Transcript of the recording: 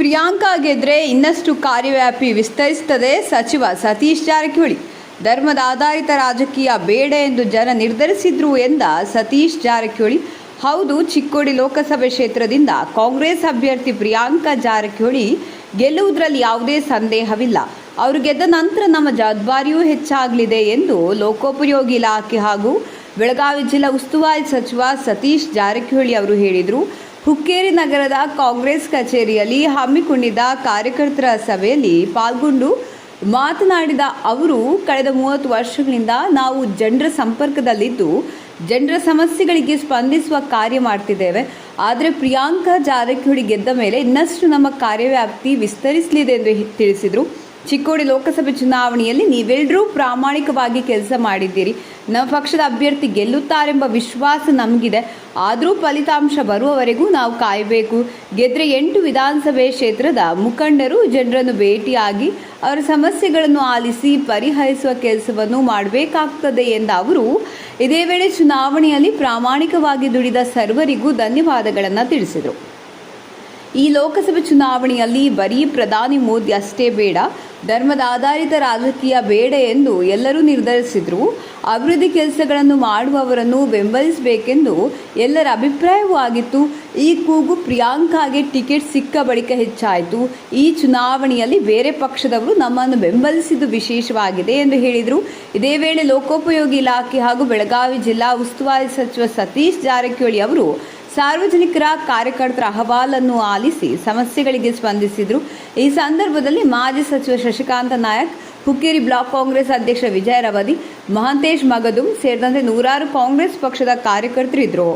ಪ್ರಿಯಾಂಕಾ ಗೆದ್ರೆ ಇನ್ನಷ್ಟು ಕಾರ್ಯವ್ಯಾಪಿ ವಿಸ್ತರಿಸುತ್ತದೆ. ಸಚಿವ ಸತೀಶ್ ಜಾರಕಿಹೊಳಿ, ಧರ್ಮದ ಆಧಾರಿತ ರಾಜಕೀಯ ಬೇಡ ಎಂದು ಜನ ನಿರ್ಧರಿಸಿದ್ರು ಎಂದ ಸತೀಶ್ ಜಾರಕಿಹೊಳಿ, ಹೌದು, ಚಿಕ್ಕೋಡಿ ಲೋಕಸಭೆ ಕ್ಷೇತ್ರದಿಂದ ಕಾಂಗ್ರೆಸ್ ಅಭ್ಯರ್ಥಿ ಪ್ರಿಯಾಂಕಾ ಜಾರಕಿಹೊಳಿ ಗೆಲ್ಲುವುದರಲ್ಲಿ ಯಾವುದೇ ಸಂದೇಹವಿಲ್ಲ. ಅವರು ಗೆದ್ದ ನಂತರ ನಮ್ಮ ಜವಾಬ್ದಾರಿಯೂ ಹೆಚ್ಚಾಗಲಿದೆ ಎಂದು ಲೋಕೋಪಯೋಗಿ ಇಲಾಖೆ ಹಾಗೂ ಬೆಳಗಾವಿ ಜಿಲ್ಲಾ ಉಸ್ತುವಾರಿ ಸಚಿವ ಸತೀಶ್ ಜಾರಕಿಹೊಳಿ ಅವರು ಹೇಳಿದರು. ಹುಕ್ಕೇರಿ ನಗರದ ಕಾಂಗ್ರೆಸ್ ಕಚೇರಿಯಲ್ಲಿ ಹಮ್ಮಿಕೊಂಡಿದ್ದ ಕಾರ್ಯಕರ್ತರ ಸಭೆಯಲ್ಲಿ ಪಾಲ್ಗೊಂಡು ಮಾತನಾಡಿದ ಅವರು, ಕಳೆದ ಮೂವತ್ತು ವರ್ಷಗಳಿಂದ ನಾವು ಜನರ ಸಂಪರ್ಕದಲ್ಲಿದ್ದು, ಜನರ ಸಮಸ್ಯೆಗಳಿಗೆ ಸ್ಪಂದಿಸುವ ಕಾರ್ಯ ಮಾಡ್ತಿದ್ದೇವೆ. ಆದರೆ ಪ್ರಿಯಾಂಕಾ ಜಾರಕಿಹೊಳಿ ಗೆದ್ದ ಮೇಲೆ ಇನ್ನಷ್ಟು ನಮ್ಮ ಕಾರ್ಯವ್ಯಾಪ್ತಿ ವಿಸ್ತರಿಸಲಿದೆ ಎಂದು ತಿಳಿಸಿದರು. ಚಿಕ್ಕೋಡಿ ಲೋಕಸಭೆ ಚುನಾವಣೆಯಲ್ಲಿ ನೀವೆಲ್ಲರೂ ಪ್ರಾಮಾಣಿಕವಾಗಿ ಕೆಲಸ ಮಾಡಿದ್ದೀರಿ. ನಮ್ಮ ಪಕ್ಷದ ಅಭ್ಯರ್ಥಿ ಗೆಲ್ಲುತ್ತಾರೆಂಬ ವಿಶ್ವಾಸ ನಮಗಿದೆ. ಆದರೂ ಫಲಿತಾಂಶ ಬರುವವರೆಗೂ ನಾವು ಕಾಯಬೇಕು. ಗೆದ್ರೆ ಎಂಟು ವಿಧಾನಸಭೆ ಕ್ಷೇತ್ರದ ಮುಖಂಡರು ಜನರನ್ನು ಭೇಟಿಯಾಗಿ ಅವರ ಸಮಸ್ಯೆಗಳನ್ನು ಆಲಿಸಿ ಪರಿಹರಿಸುವ ಕೆಲಸವನ್ನು ಮಾಡಬೇಕಾಗ್ತದೆ ಎಂದ ಅವರು, ಇದೇ ವೇಳೆ ಚುನಾವಣೆಯಲ್ಲಿ ಪ್ರಾಮಾಣಿಕವಾಗಿ ದುಡಿದ ಸರ್ವರಿಗೂ ಧನ್ಯವಾದಗಳನ್ನು ತಿಳಿಸಿದರು. ಈ ಲೋಕಸಭೆ ಚುನಾವಣೆಯಲ್ಲಿ ಬರೀ ಪ್ರಧಾನಿ ಮೋದಿ ಅಷ್ಟೇ ಬೇಡ, ಧರ್ಮದ ಆಧಾರಿತ ರಾಜಕೀಯ ಬೇಡ ಎಂದು ಎಲ್ಲರೂ ನಿರ್ಧರಿಸಿದ್ರು. ಅಭಿವೃದ್ಧಿ ಕೆಲಸಗಳನ್ನು ಮಾಡುವವರನ್ನು ಬೆಂಬಲಿಸಬೇಕೆಂದು ಎಲ್ಲರ ಅಭಿಪ್ರಾಯವೂ ಆಗಿತ್ತು. ಈ ಕೂಗು ಪ್ರಿಯಾಂಕಾಗೆ ಟಿಕೆಟ್ ಸಿಕ್ಕ ಬಳಿಕ ಹೆಚ್ಚಾಯಿತು. ಈ ಚುನಾವಣೆಯಲ್ಲಿ ಬೇರೆ ಪಕ್ಷದವರು ನಮ್ಮನ್ನು ಬೆಂಬಲಿಸಿದ್ದು ವಿಶೇಷವಾಗಿದೆ ಎಂದು ಹೇಳಿದರು. ಇದೇ ವೇಳೆ ಲೋಕೋಪಯೋಗಿ ಇಲಾಖೆ ಹಾಗೂ ಬೆಳಗಾವಿ ಜಿಲ್ಲಾ ಉಸ್ತುವಾರಿ ಸಚಿವ ಸತೀಶ್ ಜಾರಕಿಹೊಳಿ ಅವರು ಸಾರ್ವಜನಿಕರ ಕಾರ್ಯಕರ್ತರ ಅಹವಾಲನ್ನು ಆಲಿಸಿ ಸಮಸ್ಯೆಗಳಿಗೆ ಸ್ಪಂದಿಸಿದರು. ಈ ಸಂದರ್ಭದಲ್ಲಿ ಮಾಜಿ ಸಚಿವ ಶಶಿಕಾಂತ ನಾಯಕ್, ಹುಕ್ಕೇರಿ ಬ್ಲಾಕ್ ಕಾಂಗ್ರೆಸ್ ಅಧ್ಯಕ್ಷ ವಿಜಯ ರವದಿ, ಮಹಾಂತೇಶ್ ಮಗದುಂ ಸೇರಿದಂತೆ ನೂರಾರು ಕಾಂಗ್ರೆಸ್ ಪಕ್ಷದ ಕಾರ್ಯಕರ್ತರಿದ್ದರು.